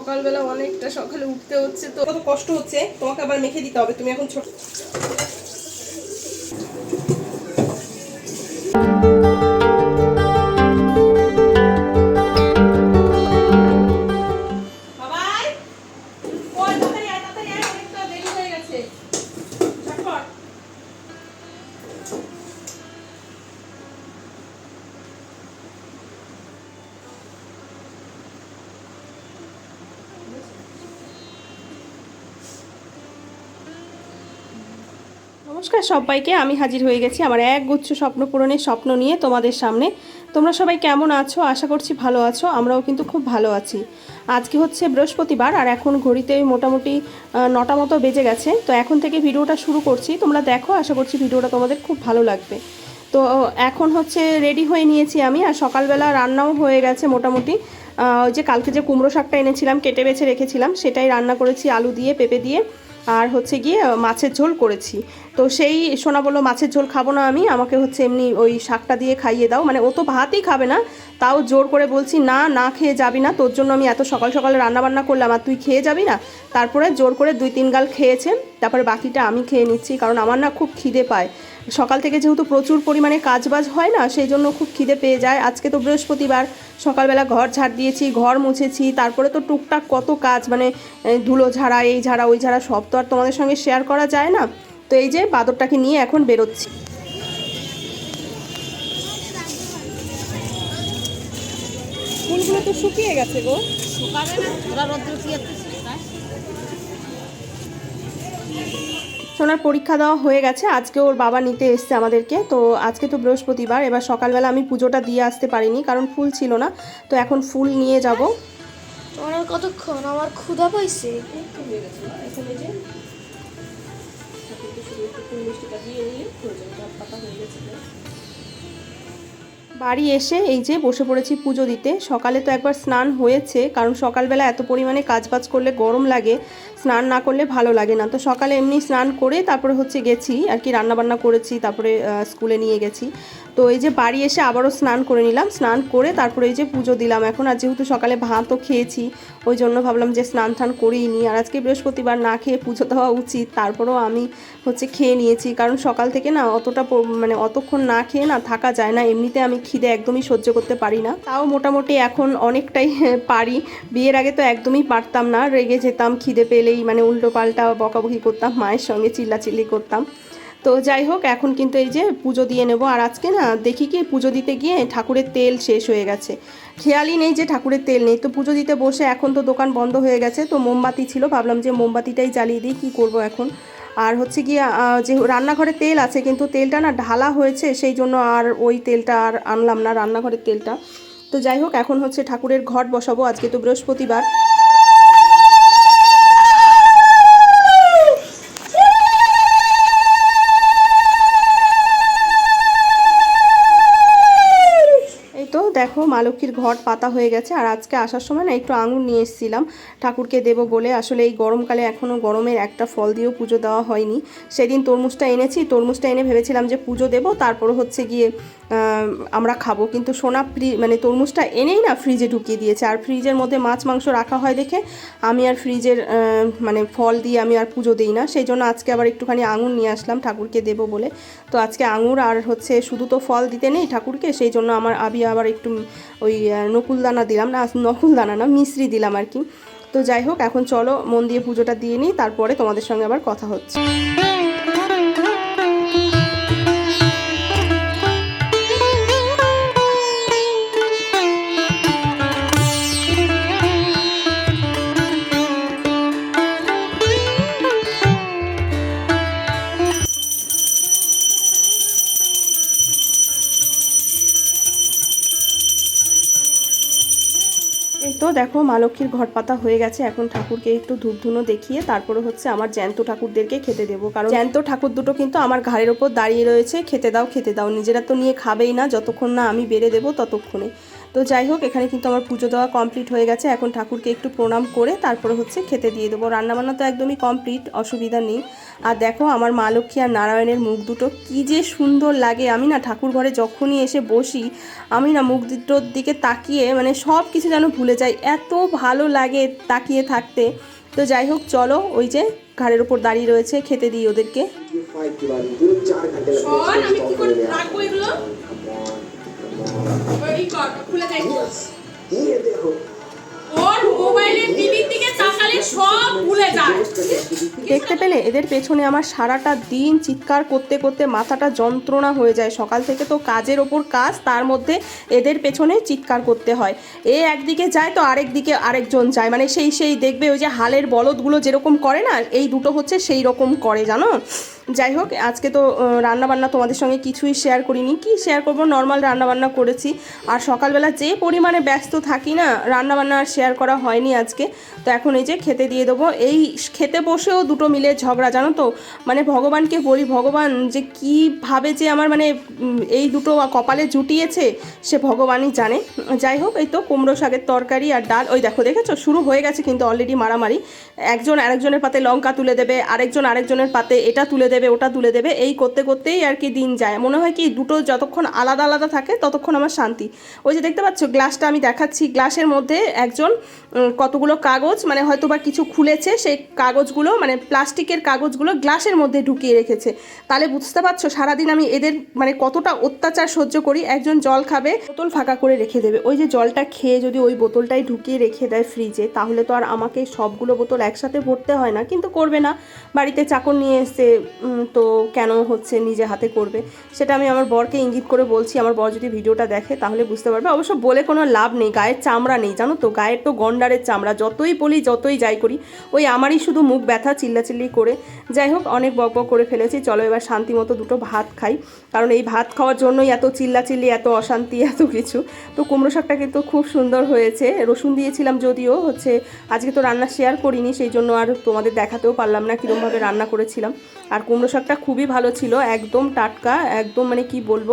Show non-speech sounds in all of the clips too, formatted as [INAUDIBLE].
সকালবেলা অনেকটা সকালে উঠতে হচ্ছে তো। কত কষ্ট হচ্ছে, তোমাকে আবার মেখে দিতে হবে, তুমি এখন ছোট। নমস্কার সবাইকে, আমি হাজির হয়ে গেছি আমার এক গুচ্ছ স্বপ্ন পূরণের স্বপ্ন নিয়ে তোমাদের সামনে। তোমরা সবাই কেমন আছো? আশা করছি ভালো আছো, আমরাও কিন্তু খুব ভালো আছি। আজকে হচ্ছে বৃহস্পতিবার আর এখন ঘড়িতে মোটামুটি নটা মতো বেজে গেছে। তো এখন থেকে ভিডিওটা শুরু করছি। তোমরা দেখো, আশা করছি ভিডিওটা তোমাদের খুব ভালো লাগবে। তো এখন হচ্ছে রেডি হয়ে নিয়েছি আমি আর সকালবেলা রান্নাও হয়ে গেছে মোটামুটি। ওই যে কালকে যে কুমড়ো শাকটা এনেছিলাম, কেটে বেছে রেখেছিলাম, সেটাই রান্না করেছি, আলু দিয়ে, পেঁপে দিয়ে। আর হচ্ছে গিয়ে মাছের ঝোল করেছি। তো সেই সোনা বলল, মাছের ঝোল খাব না আমি, আমাকে হচ্ছে এমনি ওই শাকটা দিয়ে খাইয়ে দাও। মানে ও তো ভাতই খাবে না, তাও জোর করে বলছি, না না খেয়ে যাবি না, তোর জন্য আমি এত সকাল সকালে রান্নাবান্না করলাম, আর তুই খেয়ে যাবি না? তারপরে জোর করে দুই তিন গাল খেয়েছে, তারপরে বাকিটা আমি খেয়ে নিচ্ছি, কারণ আমার না খুব খিদে পায়। সকাল থেকে যেহেতু প্রচুর পরিমাণে কাজবাজ হয় না সেই জন্য খুব খিদে পেয়ে যায়। আজকে তো বৃহস্পতিবার সকালবেলা ঘর ঝাড় দিয়েছি ঘর মুছেছি তারপরে তো টুকটাক কত কাজ মানে ধুলো ঝাড়া এই ঝাড়া ওই ঝাড়া সব তো আর তোমাদের সঙ্গে শেয়ার করা যায় না। তো এই যে বাদরটাকে নিয়ে এখন বেরোচ্ছি। ফুলগুলো তো শুকিয়ে গেছে গো। শুকাবে না ওরা রোদ্র সোনার পরীক্ষা দেওয়া হয়ে গেছে। আজকে ওর বাবা নিতে এসছে আমাদেরকে। তো আজকে তো বৃহস্পতিবার এবার সকালবেলা আমি পুজোটা দিয়ে আসতে পারিনি কারণ ফুল ছিল না। তো এখন ফুল নিয়ে যাব। তোমার কতক্ষণ? আমার ক্ষুধা পাইছে। বাড়ি এসে এই যে বসে পড়েছি পুজো দিতে, সকালে তো একবার স্নান হয়েছে, কারণ সকালবেলা এত পরিমাণে কাজবাজ করলে গরম লাগে, স্নান না করলে ভালো লাগে না। তো সকালে এমনি স্নান করে তারপরে হচ্ছে গেছি, আর কি রান্নাবান্না করেছি, তারপরে স্কুলে নিয়ে গেছি। তো এই যে বাড়ি এসে আবারও স্নান করে নিলাম, স্নান করে তারপরে এই যে পুজো দিলাম। এখন আর যেহেতু সকালে ভাতও খেয়েছি ওই জন্য ভাবলাম যে স্নান টান করেই নিই আর আজকে বৃহস্পতিবার না খেয়ে পুজো দেওয়া উচিত, তারপরেও আমি হচ্ছে খেয়ে নিয়েছি। কারণ সকাল থেকে না অতটা মানে অতক্ষণ না খেয়ে না থাকা যায় না, এমনিতে আমি খিদে একদমই সহ্য করতে পারি না। তাও মোটামুটি এখন অনেকটাই [LAUGHS] পারি। বিয়ের আগে তো একদমই পারতাম না, রেগে যেতাম, খিদে পেলেই মানে উল্টো পাল্টা বকাবকি করতাম, মায়ের সঙ্গে চিল্লাচিল্লি করতাম। তো যাই হোক, এখন কিন্তু এই যে পুজো দিয়ে নেব। আর আজকে না, দেখি কি পুজো দিতে গিয়ে ঠাকুরের তেল শেষ হয়ে গেছে। খেয়ালই নেই যে ঠাকুরের তেল নেই। তো পুজো দিতে বসে এখন তো দোকান বন্ধ হয়ে গেছে। তো মোমবাতি ছিল, ভাবলাম যে মোমবাতিটাই জ্বালিয়ে দিই, কী করব এখন? আর হচ্ছে গিয়ে যে রান্নাঘরে তেল আছে, কিন্তু তেলটা না ঢালা হয়েছে, সেই জন্য আর ওই তেলটা আর আনলাম না, রান্নাঘরের তেলটা। তো যাই হোক, এখন হচ্ছে ঠাকুরের ঘট বসাবো। আজকে তো বৃহস্পতিবার। com মা লক্ষ্মীর ঘট পাতা হয়ে গেছে। আর আজকে আসার সময় না একটু আঙুর নিয়ে এসেছিলাম। ঠাকুরকে দেবো বলে আসলে এই গরমকালে এখনও গরমের একটা ফল দিয়েও পুজো দেওয়া হয়নি। সেদিন তরমুজটা এনেছি। তরমুজটা এনে ভেবেছিলাম যে পুজো দেবো, তারপর হচ্ছে গিয়ে আমরা খাব। কিন্তু সোনা ফ্রি মানে তরমুজটা এনেই না ফ্রিজে ঢুকিয়ে দিয়েছে। আর ফ্রিজের মধ্যে মাছ, মাংস রাখা হয় দেখে আমি আর ফ্রিজের মানে ফল দিয়ে আমি আর পুজো দিই না। সেই জন্য আজকে আবার একটুখানি আঙুর নিয়ে আসলাম ঠাকুরকে দেবো বলে। তো আজকে আঙুর আর হচ্ছে শুধু তো ফল দিতে নেই ঠাকুরকে, সেই জন্য আমার আবি আবার একটু ওই নকুল নকুলদানা দিলাম, না, নকুলদানা না, মিশ্রি দিলাম আর কি। তো যাই হোক, এখন চলো মন দিয়ে পুজোটা দিয়ে নিই, তারপরে তোমাদের সঙ্গে আবার কথা হচ্ছে। এই তো দেখো, মা লক্ষ্মীর ঘট পাতা হয়ে গেছে। এখন ঠাকুরকে একটু ধূপ ধুনো দেখিয়ে তারপরে হচ্ছে আমার জ্যান্ত ঠাকুরদেরকে খেতে দেবো। কারণ জ্যান্ত ঠাকুর দুটো কিন্তু আমার ঘাড়ের ওপর দাঁড়িয়ে রয়েছে। খেতে দাও খেতে দাও। নিজেরা তো নিয়ে খাবেই না। যতক্ষণ না আমি বেড়ে দেবো ততক্ষণে। তো যাই হোক, এখানে কিন্তু আমার পুজো দেওয়া কমপ্লিট হয়ে গেছে। এখন ঠাকুরকে একটু প্রণাম করে তারপরে হচ্ছে খেতে দিয়ে দেবো। রান্নাবান্না তো একদমই কমপ্লিট অসুবিধা নেই। আর দেখো, আমার মা লক্ষ্মী আর নারায়ণের মুখ দুটো কি যে সুন্দর লাগে। আমি না ঠাকুর ঘরে যখনই এসে বসি, আমি না মুখ দুটোর দিকে তাকিয়ে মানে সব কিছু যেন ভুলে যাই। এত ভালো লাগে তাকিয়ে থাকতে। তো যাই হোক, চলো ওই যে ঘাড়ের ওপর দাঁড়িয়ে রয়েছে, খেতে দিই ওদেরকে। দেখতে পেলে? এদের পেছনে আমার সারাটা দিন চিৎকার করতে করতে মাথাটা যন্ত্রণা হয়ে যায়। সকাল থেকে তো কাজের ওপর কাজ, তার মধ্যে এদের পেছনে চিৎকার করতে হয়। এ একদিকে যায় তো আরেক দিকে আরেকজন যায়। মানে সেই সেই দেখবে ওই যে হালের বলদগুলো যেরকম করে না, এই দুটো হচ্ছে সেই রকম করে, জানো? যাই হোক, আজকে তো রান্নাবান্না তোমাদের সঙ্গে কিছুই শেয়ার করিনি। কি শেয়ার করব? নর্মাল রান্নাবান্না করেছি। আর সকালবেলা যে পরিমাণে ব্যস্ত থাকি না, রান্নাবান্না আর শেয়ার করা হয়নি আজকে। তো এখন এই যে খেতে দিয়ে দেবো। এই খেতে বসেও দুটো মিলে ঝগড়া, জানো তো? মানে ভগবানকে বলি, ভগবান, যে কীভাবে যে আমার মানে এই দুটো কপালে জুটিয়েছে, সে ভগবানই জানে। যাই হোক, এই তো কুমড়ো শাকের তরকারি আর ডাল। ওই দেখো, দেখেছ? শুরু হয়ে গেছে কিন্তু অলরেডি মারামারি। একজন আরেকজনের পাতে লঙ্কা তুলে দেবে, আরেকজন আরেকজনের পাতে এটা তুলে দেবে, ওটা তুলে দেবে, এই করতে করতেই আর কি দিন যায়। মনে হয় কি দুটো যতক্ষণ আলাদা আলাদা থাকে, ততক্ষণ আমার শান্তি। ওই যে দেখতে পাচ্ছ, গ্লাসটা আমি দেখাচ্ছি। গ্লাসের মধ্যে একজন কতগুলো কাগজ মানে হয়তো বা কিছু খুলেছে, সেই কাগজগুলো মানে প্লাস্টিকের কাগজগুলো গ্লাসের মধ্যে ঢুকিয়ে রেখেছে। তাহলে বুঝতে পারছ, সারাদিন আমি এদের মানে কতটা অত্যাচার সহ্য করি, একজন জল খাবে, বোতল ফাঁকা করে রেখে দেবে। ওই যে জলটা খেয়ে যদি ওই বোতলটাই ঢুকিয়ে রেখে দেয় ফ্রিজে, তাহলে তো আর আমাকে সবগুলো বোতল একসাথে ভরতে হয় না, কিন্তু করবে না। বাড়িতে চাকর নিয়ে এসে তো কেন হচ্ছে নিজে হাতে করবে? সেটা আমি আমার বরকে ইঙ্গিত করে বলছি, আমার বর যদি ভিডিওটা দেখে তাহলে বুঝতে পারবে। অবশ্য বলে কোনো লাভ নেই, গায়ের চামড়া নেই, জানো তো? গায়ের তো গন্ডারের চামড়া, যতই বলি যতই যাই করি, ওই আমারই শুধু মুখ ব্যথা, চিল্লাচিল্লি করে। যাই হোক, অনেক বক বক করে ফেলেছি। চলো এবার শান্তি মতো দুটো ভাত খাই। কারণ এই ভাত খাওয়ার জন্যই এত চিল্লাচিল্লি, এত অশান্তি, এত কিছু। তো কুমড়ো শাকটা কিন্তু খুব সুন্দর হয়েছে। রসুন দিয়েছিলাম যদিও, হচ্ছে আজকে তো রান্না শেয়ার করিনি, সেই জন্য আর তোমাদের দেখাতেও পারলাম না কীরমভাবে রান্না করেছিলাম। আর কুমড়ো শাকটা খুবই ভালো ছিল, একদম টাটকা, একদম মানে কি বলব,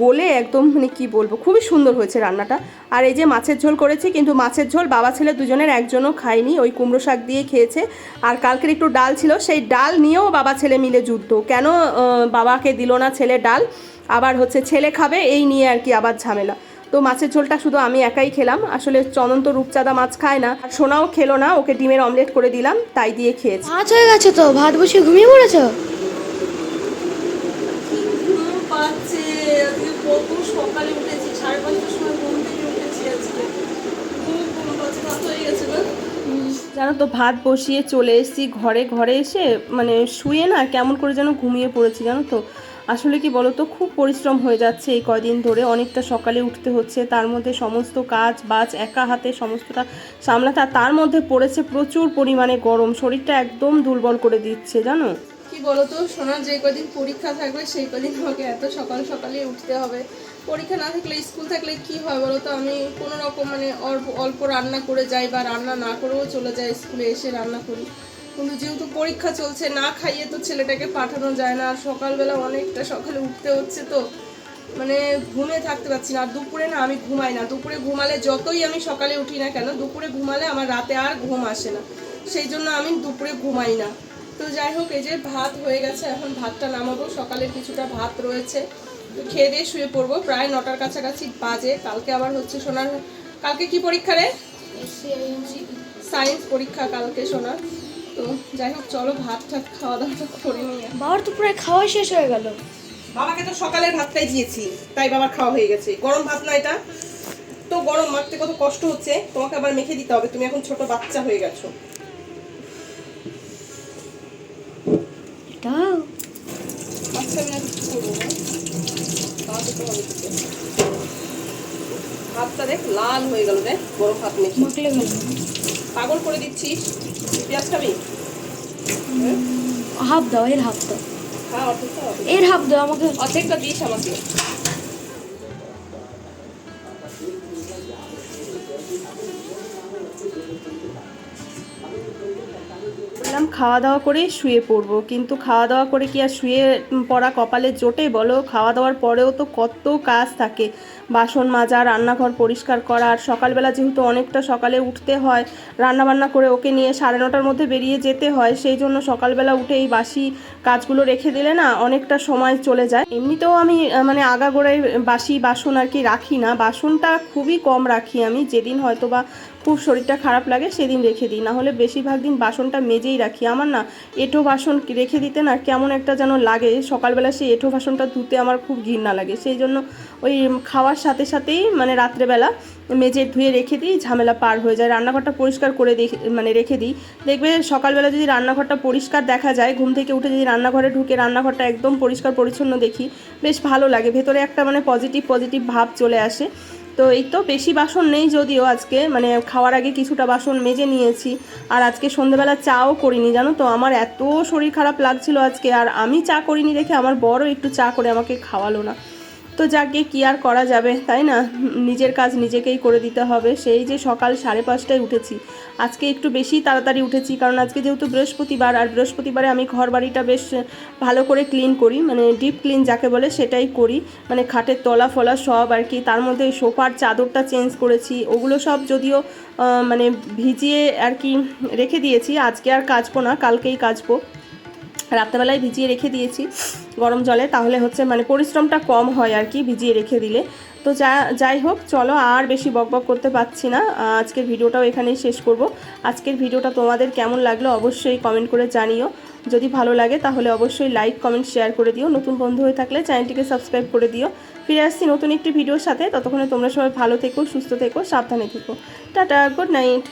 গোলে একদম মানে কি বলব, খুবই সুন্দর হয়েছে রান্নাটা। আর এই যে মাছের ঝোল করেছি, কিন্তু মাছের ঝোল বাবা ছেলে দুজনের একজনও খায়নি, ওই কুমড়ো শাক দিয়ে খেয়েছে। আর কালকের একটু ডাল ছিল, সেই ডাল নিয়েও বাবা ছেলে মিলে যুদ্ধ। কেন বাবাকে দিল না ছেলে? ডাল আবার হচ্ছে ছেলে খাবে এই নিয়ে আর কি আবার ঝামেলা। তো মাছের ঝোলটা শুধু আমি একাই খেলাম আসলে চনন্ত রূপচাঁদা মাছ খায় না। আর সোনাও খেলো না ওকে ডিমের অমলেট করে দিলাম তাই দিয়ে খেয়েছে। পাঁচ হয়ে গেছে তো ভাত বসিয়ে ঘুমিয়ে পড়েছ? ঘুম পাচ্ছে আজকে কত সকালে উঠেছি সাড়ে পাঁচটার সময় ঘুম থেকে উঠেছি আজকে ঘুম পাচ্ছে হয়ে গেছে না জানো তো ভাত বসিয়ে চলে এসেছি ঘরে ঘরে এসে মানে শুয়ে না কেমন করে যেন ঘুমিয়ে পড়েছি জানো তো। আসলে কি বলো তো খুব পরিশ্রম হয়ে যাচ্ছে এই কয়দিন ধরে। অনেকটা সকালে উঠতে হচ্ছে, তার মধ্যে সমস্ত কাজ বাজ একা হাতে সমস্তটা সামলাতে, আর তার মধ্যে পড়েছে প্রচুর পরিমাণে গরম। শরীরটা একদম দুর্বল করে দিচ্ছে, জানো? কি বলতো শোনা যে কদিন পরীক্ষা থাকবে, সেই কদিন আমাকে এত সকাল সকালে উঠতে হবে। পরীক্ষা না থাকলে, স্কুল থাকলে কি হয় বলতো, আমি কোনো রকম মানে অল্প অল্প রান্না করে যাই বা রান্না না করেও চলে যাই স্কুলে এসে রান্না করি। কিন্তু যেহেতু পরীক্ষা চলছে না খাইয়ে তো ছেলেটাকে পাঠানো যায় না। আর সকালবেলা অনেকটা সকালে উঠতে হচ্ছে তো। মানে ঘুমে থাকতে পারছি না। আর দুপুরে না আমি ঘুমাই না। দুপুরে ঘুমালে যতই আমি সকালে উঠি না কেন দুপুরে ঘুমালে আমার রাতে আর ঘুম আসে না। সেই জন্য আমি দুপুরে ঘুমাই না। তো যাই হোক এই যে ভাত হয়ে গেছে এখন ভাতটা নামাবো। সকালের কিছুটা ভাত রয়েছে। তো খেয়ে দিয়ে শুয়ে পড়ব। প্রায় নটার কাছাকাছি বাজে। কালকে আবার হচ্ছে সোনার কালকে কি পরীক্ষা রে? সায়েন্স পরীক্ষা কালকে সোনার। তো যাই হোক চলো ভাত টাত খাওয়া দাওয়াটা করে নিয়ে বাবার তো প্রায় খাওয়া শেষ হয়ে গেল। বাবাকে তো সকালের ভাতটাই দিয়েছি তাই বাবার খাওয়া হয়ে গেছে। গরম ভাত না এটা। তো গরম মাখতে কত কষ্ট হচ্ছে তোমাকে আবার মেখে দিতে হবে তুমি এখন ছোট বাচ্চা হয়ে গেছো। তোকে। ভাতটা দেখ লাল হয়ে গেল দেখ গরম ভাত মেখে। পাগল করে দিচ্ছিস। পেঁয়াজ খাবি হাফ দাও এর হাফ দাও। হ্যাঁ হবে এর হাফ দাও আমাকে অর্ধেকটা দিস আমাকে। বললাম খাওয়া দাওয়া করেই শুয়ে পড়ব। কিন্তু খাওয়া দাওয়া করে কি আর শুয়ে পড়া কপালে জোটে বলো? খাওয়া দাওয়ার পরেও তো কত কাজ থাকে। বাসন মাজা, রান্নাঘর পরিষ্কার করা, আর সকালবেলা যেহেতু অনেকটা সকালে উঠতে হয় রান্না বান্না করে ওকে নিয়ে সাড়ে নটার মধ্যে বেরিয়ে যেতে হয়, সেই জন্য সকালবেলা উঠে এই বাসি কাজগুলো রেখে দিলে না অনেকটা সময় চলে যায়। এমনিতেও আমি মানে আগাগোড়ায় বাসি বাসন আর কি রাখি না। বাসনটা খুবই কম রাখি আমি। যেদিন হয়তো বা খুব শরীরটা খারাপ লাগে সেদিন রেখে দিই। না হলে বেশিরভাগ দিন বাসনটা মেজেই রাখি। আমার না এঁঠো বাসন রেখে দিতে না কেমন একটা যেন লাগে। সকালবেলা সেই এঁঠো বাসনটা ধুতে আমার খুব ঘৃণা লাগে। সেই জন্য ওই খাওয়ার সাথে সাথেই মানে রাত্রেবেলা মেজে ধুয়ে রেখে দিই, ঝামেলা পার হয়ে যায়। রান্নাঘরটা পরিষ্কার করে দেখে মানে রেখে দিই। দেখবে সকালবেলা যদি রান্নাঘরটা পরিষ্কার দেখা যায়, ঘুম থেকে উঠে যদি রান্নাঘরে ঢুকে রান্নাঘরটা একদম পরিষ্কার পরিচ্ছন্ন দেখি, বেশ ভালো লাগে। ভেতরে একটা মানে পজিটিভ পজিটিভ ভাব চলে আসে। তো এই তো বেশি বাসন নেই যদিও আজকে মানে খাওয়ার আগে কিছুটা বাসন মেজে নিয়েছি। আর আজকে সন্ধেবেলা চাও করিনি, জানো তো? আমার এত শরীর খারাপ লাগছিল আজকে, আর আমি চা করিনি দেখে আমার বড় একটু চা করে আমাকে খাওয়ালো না। তো যাকে কি আর করা যাবে, তাই না? নিজের কাজ নিজেকেই করে দিতে হবে। সেই যে সকাল সাড়ে পাঁচটায় উঠেছি, আজকে একটু বেশি তাড়াতাড়ি উঠেছি, কারণ আজকে যেহেতু বৃহস্পতিবার, আর বৃহস্পতিবারে আমি ঘর বাড়িটা বেশ ভালো করে ক্লিন করি মানে ডিপ ক্লিন যাকে বলে সেটাই করি। মানে খাটের তলা ফলা সব আর কি, তার মধ্যে সোফার চাদরটা চেঞ্জ করেছি, ওগুলো সব যদিও মানে ভিজিয়ে আর কি রেখে দিয়েছি, আজকে আর কাচবো না, কালকেই কাচবো। রাত্রেবেলায় ভিজিয়ে রেখে দিয়েছি গরম জলে, তাহলে হচ্ছে মানে পরিশ্রমটা কম হয় আর কি ভিজিয়ে রেখে দিলে। তো যা, যাই হোক, চলো আর বেশি বকবক করতে পারছি না। আজকের ভিডিওটাও এখানেই শেষ করব। আজকের ভিডিওটা তোমাদের কেমন লাগল অবশ্যই কমেন্ট করে জানিও। যদি ভালো লাগে, তাহলে অবশ্যই লাইক কমেন্ট শেয়ার করে দিও। নতুন বন্ধু হয়ে থাকলে চ্যানেলটিকে সাবস্ক্রাইব করে দিও। ফিরে আসছি নতুন একটি ভিডিওর সাথে। ততক্ষণে তোমরা সবাই ভালো থেকো, সুস্থ থেকো, সাবধানে থেকো। Tata good night